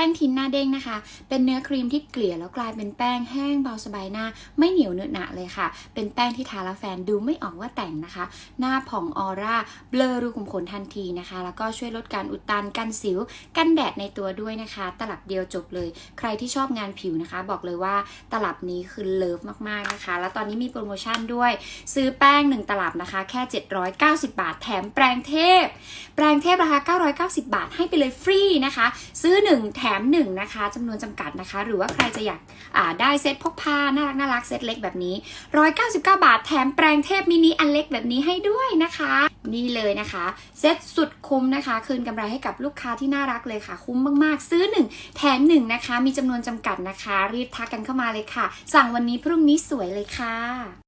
ป้งทินหน้าเด้งนะคะ เป็นเนื้อครีมที่เกลี่ยแล้วกลายเป็นแป้งแห้งเบาสบายหน้า ไม่เหนียวเนอะหนะเลยค่ะ เป็นแป้งที่ทาแล้วแฟนดูไม่ออกว่าแต่งนะคะ หน้าผ่องออร่าเบลอรูขุมขนทันทีนะคะ แล้วก็ช่วยลดการอุดตันกันสิว กันแดดในตัวด้วยนะคะ ตลับเดียวจบเลย ใครที่ชอบงานผิวนะคะ บอกเลยว่าตลับนี้คือเลิฟมากๆนะคะ แล้วตอนนี้มีโปรโมชั่นด้วย ซื้อแป้ง 1 ตลับนะคะ แค่ 790 บาท แถมแปรงเทพ แปรงเทพราคา990 บาทให้ไปเลยฟรีนะคะ ซื้อ 1 แถม1นะคะจำนวนจำกัดนะคะ หรือว่าใครจะอยากาได้เซ็ตพกพาน่ารักน่ารักเซ็ตเล็กแบบนี้ 199 บาทแถมแปรงเทพมินิอันเล็กแบบนี้ให้ด้วยนะคะ นี่เลยนะคะ เซ็ตสุดคุ้มนะคะ คืนกำไรให้กับลูกค้าที่น่ารักเลยค่ะ คุ้มมากๆ ซื้อ 1 แถม1นะคะ มีจำนวนจำกัดนะคะ รีบทักกันเข้ามาเลยค่ะ สั่งวันนี้พรุ่งนี้สวยเลยค่ะ